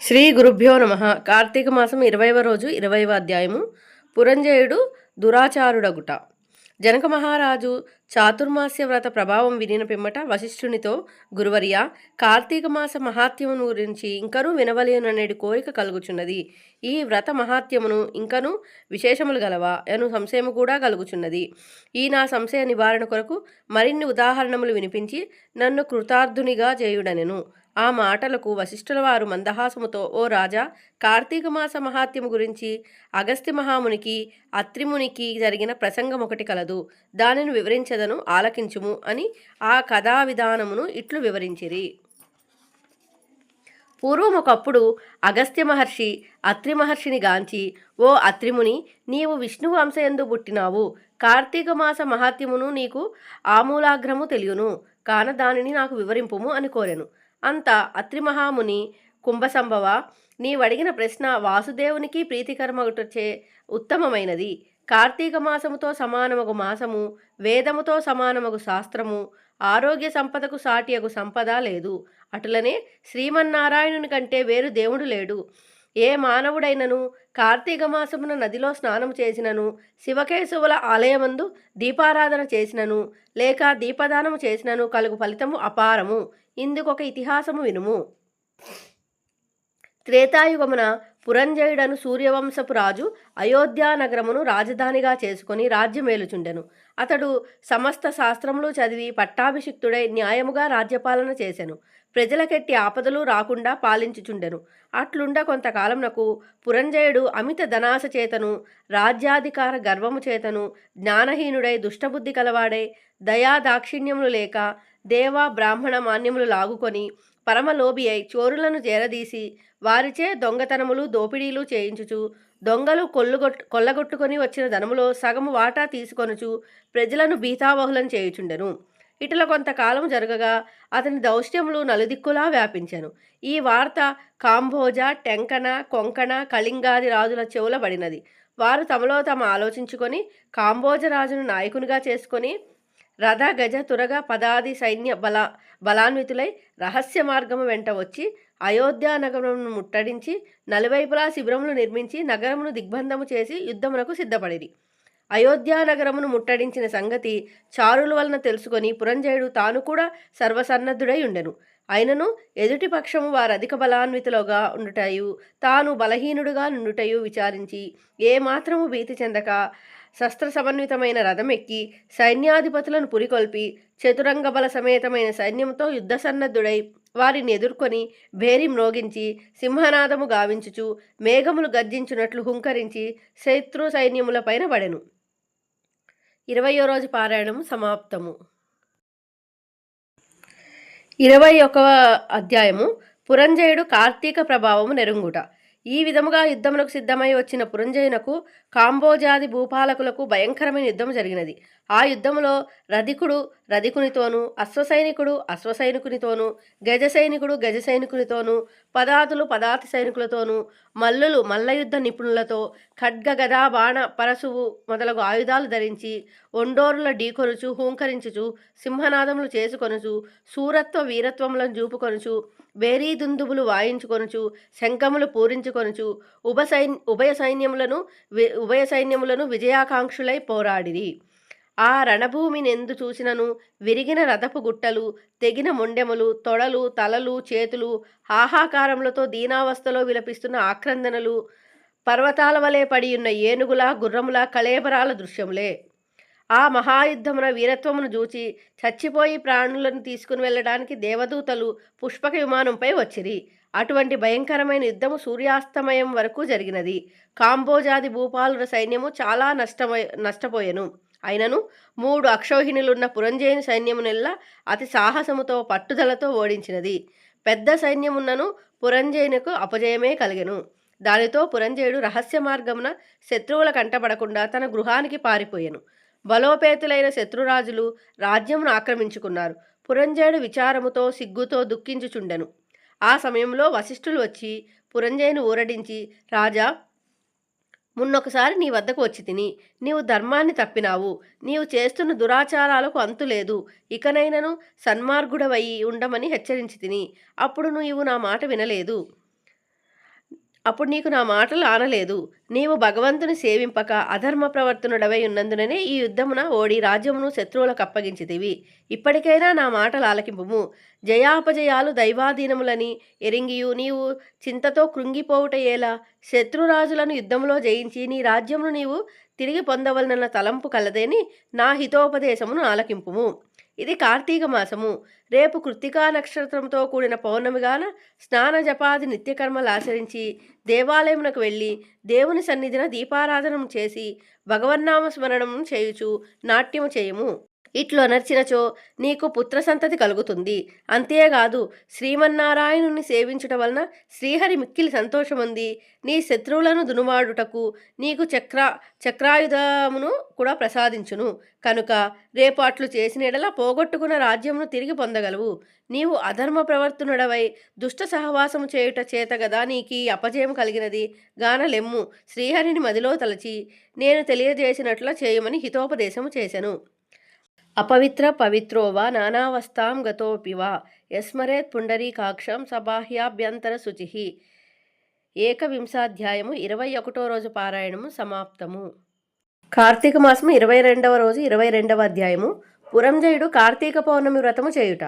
శ్రీ గురుభ్యో నమ. కార్తీక మాసం ఇరవైవ రోజు ఇరవైవ అధ్యాయము. పురంజయుడు దురాచారుడగుట. జనక మహారాజు చాతుర్మాస్య వ్రత ప్రభావం వినిన పిమ్మట వశిష్ఠునితో గురువర్య కార్తీక మాస మహాత్యమును గురించి ఇంకనూ వినవలేననేటి కోరిక కలుగుచున్నది. ఈ వ్రత మహాత్యమును ఇంకనూ విశేషములు గలవా అను సంశయము కూడా కలుగుచున్నది. ఈ నా సంశయ నివారణ కొరకు మరిన్ని ఉదాహరణములు వినిపించి నన్ను కృతార్థునిగా చేయుడనెను. ఆ మాటలకు వశిష్ఠుల వారు మందహాసముతో ఓ రాజా కార్తీక మాస మహాత్యము గురించి అగస్త్య మహామునికి అత్రిమునికి జరిగిన ప్రసంగం ఒకటి కలదు. దానిని వివరించదను ఆలకించుము అని ఆ కథా విధానమును ఇట్లు వివరించిరి. పూర్వం ఒకప్పుడు అగస్త్య మహర్షి అత్రి మహర్షిని గాంచి ఓ అత్రిముని నీవు విష్ణువు అంశయందు పుట్టినావు. కార్తీక మాస మహాత్యమును నీకు ఆమూలాగ్రము తెలియను. కాన దానిని నాకు వివరింపుము అని కోరెను. అంత అత్రిమహాముని కుంభసంభవ. నీవడిగిన ప్రశ్న వాసుదేవునికి ప్రీతికరమగుటచే ఉత్తమమైనది. కార్తీక మాసముతో సమానమగు మాసము వేదముతో సమానమగు శాస్త్రము ఆరోగ్య సంపదకు సాటియగు సంపద లేదు. అటులనే శ్రీమన్నారాయణుని కంటే వేరు దేవుడు లేడు. ఏ మానవుడైనను కార్తీక మాసమున నదిలో స్నానం చేసినను శివకేశవుల ఆలయమందు దీపారాధన చేసినను లేక దీపదానము చేసినను కలుగు ఫలితము అపారము. ఇందుకొక ఇతిహాసము వినుము. త్రేతాయుగమున పురంజయుడను సూర్యవంశపు రాజు అయోధ్యా నగరమును రాజధానిగా చేసుకొని రాజ్యమేలుచుండెను అతడు సమస్త శాస్త్రములు చదివి పట్టాభిషిక్తుడై న్యాయముగా రాజ్యపాలన చేసెను. ప్రజలకెట్టి ఆపదలు రాకుండా పాలించుచుండెను. అట్లుండ కొంతకాలంనకు పురంజయుడు అమిత ధనాశ చేతను రాజ్యాధికార గర్వము చేతను జ్ఞానహీనుడై దుష్టబుద్ధి కలవాడై దయా దాక్షిణ్యములు లేక దేవ బ్రాహ్మణ మాన్యములు లాగుకొని పరమలోబి అయి చోరులను చేరదీసి వారిచే దొంగతనములు దోపిడీలు చేయించుచు దొంగలు కొల్లుగొట్ కొల్లగొట్టుకొని వచ్చిన ధనములో సగము వాటా తీసుకొనుచు ప్రజలను భీతావహులం చేయుచుండెను. ఇటుల కొంతకాలం జరగగా అతని దౌష్ట్యములు నలుదిక్కులా వ్యాపించెను. ఈ వార్త కాంభోజ టెంకణ కొంకణ కళింగాది రాజుల చెవుల పడినది వారు తమలో తమ ఆలోచించుకొని కాంబోజ రాజును నాయకునిగా చేసుకొని రథ గజ తురగ పదాది సైన్య బల బలాన్వితులై రహస్య మార్గము వెంట వచ్చి అయోధ్య నగరమును ముట్టడించి నలువైపులా శిబిరములు నిర్మించి నగరమును దిగ్బంధము చేసి యుద్ధమునకు సిద్ధపడిరి. అయోధ్య నగరమును ముట్టడించిన సంగతి చారుల వలన తెలుసుకొని పురంజయుడు తాను కూడా సర్వసన్నద్ధుడై ఉండెను. అయినను ఎదుటి పక్షము వారు అధిక బలాన్వితులుగా ఉండుటయు తాను బలహీనుడుగా నుండుటయు విచారించి ఏమాత్రము భీతి చెందక శస్త్ర సమన్వితమైన రథమెక్కి సైన్యాధిపతులను పురికొల్పి చతురంగ బల సమేతమైన సైన్యంతో యుద్ధ సన్నద్ధుడై వారిని ఎదుర్కొని భేరి మ్రోగించి సింహనాదము గావించుచు మేఘములు గర్జించున్నట్లు హుంకరించి శత్రు సైన్యముల పైన పడెను. ఇరవయో రోజు పారాయణము సమాప్తము. ఇరవై ఒకవ అధ్యాయము పురంజయుడు కార్తీక ప్రభావము నెరుంగుట. ఈ విధముగా యుద్ధమునకు సిద్ధమై వచ్చిన పురంజయునకు కాంబోజాది భూపాలకులకు భయంకరమైన యుద్ధం జరిగినది. ఆ యుద్ధములో రధికుడు రధికునితోనూ అశ్వసైనికుడు అశ్వసైనికునితోనూ గజ సైనికుడు గజ సైనికునితోనూ పదాతులు పదాతి సైనికులతోనూ మల్లులు మల్లయుద్ధ నిపుణులతో ఖడ్గ గదా బాణ పరశువు మొదలగు ఆయుధాలు ధరించి ఒండోరుల ఢీకొనుచు హూంకరించుచు సింహనాదములు చేసుకొనుచు సూరత్వ వీరత్వములను చూపుకొనుచు వేరీ దుందుబులు వాయించుకొనుచు శంఖములు పూరించుకొనుచు ఉభ సైన్ ఉభయ సైన్యములను వి- ఉభయ సైన్యములను విజయాకాంక్షులై పోరాడిరి. ఆ రణభూమినెందు చూసినను విరిగిన రథపు గుట్టలు తెగిన మొండెములు తొడలు తలలు చేతులు హాహాకారములతో దీనావస్థలో విలపిస్తున్న ఆక్రందనలు పర్వతాల వలె పడి ఉన్న ఏనుగుల గుర్రముల కళేబరాల దృశ్యములే. ఆ మహాయుద్ధమున వీరత్వమును చూచి చచ్చిపోయి ప్రాణులను తీసుకుని వెళ్ళడానికి దేవదూతలు పుష్పక విమానంపై వచ్చిరి. అటువంటి భయంకరమైన యుద్ధము సూర్యాస్తమయం వరకు జరిగినది. కాంబోజాది భూపాలుల సైన్యము చాలా నష్టమై నష్టపోయెను. అయినను మూడు అక్షౌహిణులున్న పురంజయుని సైన్యమునెల్లా అతి సాహసముతో పట్టుదలతో ఓడించినది. పెద్ద సైన్యమున్నను పురంజయునికు అపజయమే కలిగెను. దానితో పురంజయుడు రహస్య మార్గమున శత్రువుల కంటపడకుండా తన గృహానికి పారిపోయెను. బలోపేతులైన శత్రురాజులు రాజ్యమును ఆక్రమించుకున్నారు. పురంజయుడు విచారముతో సిగ్గుతో దుఃఖించుచుండెను. ఆ సమయంలో వశిష్ఠులు వచ్చి పురంజయుని ఊరడించి రాజా మున్నొకసారి నీ వద్దకు వచ్చి తిని నీవు ధర్మాన్ని తప్పినావు. నీవు చేస్తున్న దురాచారాలకు అంతు లేదు. ఇకనైనను సన్మార్గుడవయి ఉండమని హెచ్చరించి తిని అప్పుడు నీవు నా మాట వినలేదు. అప్పుడు నీకు నా మాటలు ఆనలేదు. నీవు భగవంతుని సేవింపక అధర్మ ప్రవర్తనుడవై ఉన్నందుననే ఈ యుద్ధమున ఓడి రాజ్యమును శత్రువులకు అప్పగించితివి. ఇప్పటికైనా నా మాటలు ఆలకింపుము. జయాపజయాలు దైవాధీనములని ఎరింగియు నీవు చింతతో కృంగిపోవుట ఏలా? శత్రురాజులను యుద్ధంలో జయించి నీ రాజ్యమును నీవు తిరిగి పొందవలనన్న తలంపు కలదేని నా హితోపదేశమును ఆలకింపుము. ఇది కార్తీక మాసము. రేపు కృత్తికా నక్షత్రంతో కూడిన పౌర్ణమిగాన స్నాన జపాది నిత్యకర్మలు ఆచరించి దేవాలయమునకు వెళ్ళి దేవుని సన్నిధిన దీపారాధనం చేసి భగవన్నామ స్మరణం చేయుచు నాట్యము చేయము. ఇట్లు అనర్చినచో నీకు పుత్ర సంతతి కలుగుతుంది. అంతేకాదు శ్రీమన్నారాయణుని సేవించుట వలన శ్రీహరి మిక్కిలి సంతోషముంది. నీ శత్రువులను దునుమాడుటకు నీకు చక్ర చక్రాయుధమును కూడా ప్రసాదించును. కనుక రేపు అట్లు చేసిన ఎడల పోగొట్టుకున్న రాజ్యమును తిరిగి పొందగలవు. నీవు అధర్మ ప్రవర్తనుడవై దుష్ట సహవాసము చేయుట చేత గదా నీకీ అపజయం కలిగినది. గానలెమ్ము శ్రీహరిని మదిలో తలచి నేను తెలియజేసినట్ల చేయమని హితోపదేశము చేశను అపవిత్ర పవిత్రో వా నానావస్థాం గతోపి వా యస్మరేత్ పుండరీకాక్షం సబాహ్యాభ్యంతర శుచి. ఏకవింశాధ్యాయము ఇరవై ఒకటో రోజు పారాయణము సమాప్తము. కార్తీక మాసము ఇరవై రెండవ రోజు ఇరవై రెండవ అధ్యాయము. పురంజయుడు కార్తీక పౌర్ణమి వ్రతము చేయుట.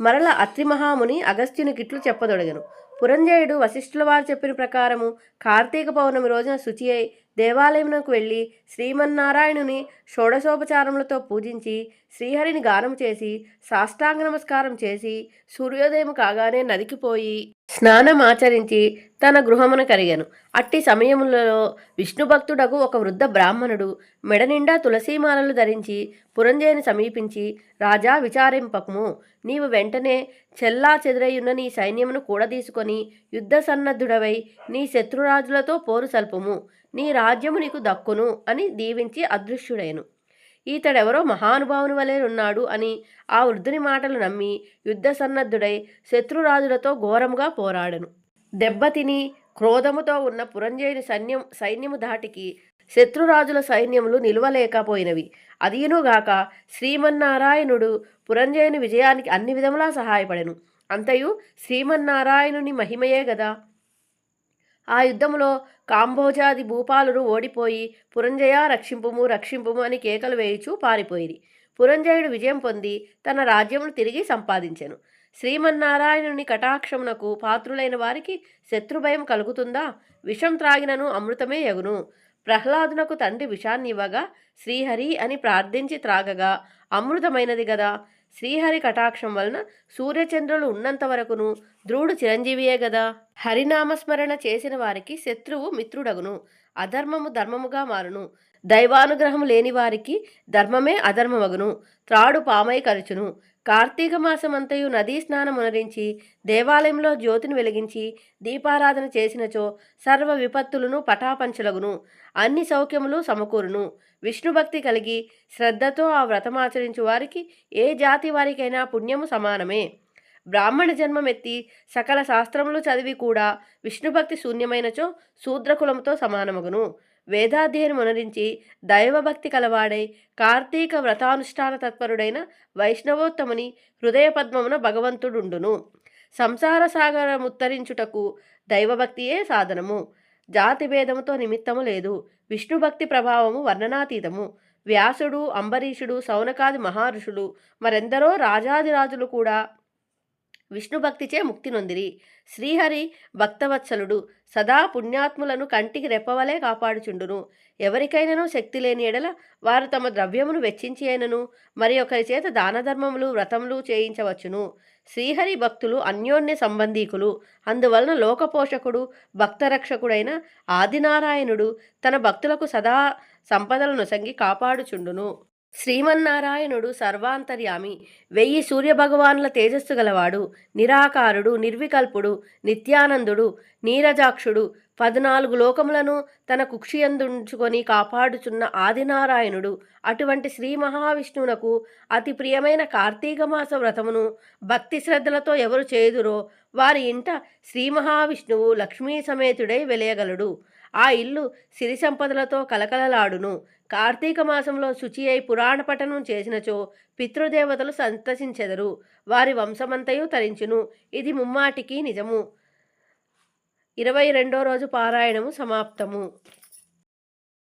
మరల అత్రి మహాముని అగస్త్యునికిట్లు చెప్పదొడగను. పురంజయుడు వశిష్ఠుల వారు చెప్పిన ప్రకారము కార్తీక పౌర్ణమి రోజున శుచి అయి దేవాలయమునకు వెళ్ళి శ్రీమన్నారాయణుని షోడశోపచారములతో పూజించి శ్రీహరిని గానం చేసి సాష్టాంగ నమస్కారం చేసి సూర్యోదయం కాగానే నదికి పోయి స్నానం ఆచరించి తన గృహమును కరిగాను. అట్టి సమయములలో విష్ణుభక్తుడకు ఒక వృద్ధ బ్రాహ్మణుడు మెడనిండా తులసీమాలలు ధరించి పురంజయుని సమీపించి రాజా విచారింపకము. నీవు వెంటనే చెల్లా చెదురయ్యున్న నీ సైన్యమును కూడదీసుకొని యుద్ధ సన్నద్ధుడవై నీ శత్రురాజులతో పోరు సల్పుము. నీ రాజ్యము నీకు దక్కును అని దీవించి అదృశ్యుడైను. ఈతడెవరో మహానుభావుని వలె ఉన్నాడు అని ఆ వృద్ధుని మాటలు నమ్మి యుద్ధ సన్నద్ధుడై శత్రురాజులతో ఘోరముగా పోరాడను. దెబ్బతిని క్రోధముతో ఉన్న పురంజయుని సైన్యం సైన్యము దాటికి శత్రురాజుల సైన్యములు నిలువలేకపోయినవి. అదీనుగాక శ్రీమన్నారాయణుడు పురంజయుని విజయానికి అన్ని విధములా సహాయపడెను. అంతయు శ్రీమన్నారాయణుని మహిమయే గదా. ఆ యుద్ధములో కాంబోజాది భూపాలురు ఓడిపోయి పురంజయ రక్షింపుము రక్షింపుము అని కేకలు వేయుచూ పారిపోయిరి. పురంజయుడు విజయం పొంది తన రాజ్యమును తిరిగి సంపాదించెను. శ్రీమన్నారాయణుని కటాక్షమునకు పాత్రులైన వారికి శత్రుభయం కలుగుతుందా? విషం త్రాగినను అమృతమే యగును ప్రహ్లాదునకు తండ్రి విషాన్నివ్వగా శ్రీహరి అని ప్రార్థించి త్రాగగా అమృతమైనది గదా? శ్రీహరి కటాక్షం వలన సూర్యచంద్రులు ఉన్నంత వరకును ధ్రువుడు చిరంజీవియే గదా. హరినామస్మరణ చేసిన వారికి శత్రువు మిత్రుడగును. అధర్మము ధర్మముగా మారును. దైవానుగ్రహము లేని వారికి ధర్మమే అధర్మమగును. త్రాడు పామై కరుచును కార్తీక మాసమంతయు నదీ స్నానమునరించి దేవాలయంలో జ్యోతిని వెలిగించి దీపారాధన చేసినచో సర్వ విపత్తులను పటాపంచలగును. అన్ని సౌఖ్యములు సమకూరును. విష్ణుభక్తి కలిగి శ్రద్ధతో ఆ వ్రతమాచరించు వారికి ఏ జాతి వారికైనా పుణ్యము సమానమే. బ్రాహ్మణ జన్మమెత్తి సకల శాస్త్రములు చదివి కూడా విష్ణుభక్తి శూన్యమైనచో శూద్రకులముతో సమానమగును. వేదాధ్యయనం అనురించి దైవభక్తి కలవాడై కార్తీక వ్రతానుష్ఠాన తత్పరుడైన వైష్ణవోత్తముని హృదయ పద్మమున భగవంతుడుండును. సంసార సాగరముత్తరించుటకు దైవభక్తియే సాధనము. జాతి భేదముతో నిమిత్తము లేదు. విష్ణుభక్తి ప్రభావము వర్ణనాతీతము. వ్యాసుడు అంబరీషుడు సౌనకాది మహర్షులు మరెందరో రాజాదిరాజులు కూడా విష్ణుభక్తిచే ముక్తి నొందిరి. శ్రీహరి భక్తవత్సలుడు సదా పుణ్యాత్ములను కంటికి రెప్పవలే కాపాడుచుండును. ఎవరికైనానూ శక్తి లేని ఎడల వారు తమ ద్రవ్యమును వెచ్చించి అయినను మరి ఒకరి చేత దానధర్మములు వ్రతములు చేయించవచ్చును. శ్రీహరి భక్తులు అన్యోన్య సంబంధీకులు. అందువలన లోకపోషకుడు భక్తరక్షకుడైన ఆదినారాయణుడు తన భక్తులకు సదా సంపదలను సంగి కాపాడుచుండును. శ్రీమన్నారాయణుడు సర్వాంతర్యామి. వెయ్యి సూర్యభగవాన్ల తేజస్సు గలవాడు నిరాకారుడు నిర్వికల్పుడు నిత్యానందుడు నీరజాక్షుడు. పద్నాలుగు లోకములను తన కుక్షియందుంచుకొని కాపాడుచున్న ఆదినారాయణుడు. అటువంటి శ్రీ మహావిష్ణువునకు అతి ప్రియమైన కార్తీక మాస వ్రతమును భక్తి శ్రద్ధలతో ఎవరు చేదురో వారి ఇంట శ్రీ మహావిష్ణువు లక్ష్మీ సమేతుడై వెలయగలడు. ఆ ఇల్లు సిరి సంపదలతో కలకలలాడును. కార్తీక మాసంలో శుచి అయి పురాణ పఠనం చేసినచో పితృదేవతలు సంతసించెదరు. వారి వంశమంతయు తరించును. ఇది ముమ్మాటికి నిజము. ఇరవై రెండో రోజు పారాయణము సమాప్తము.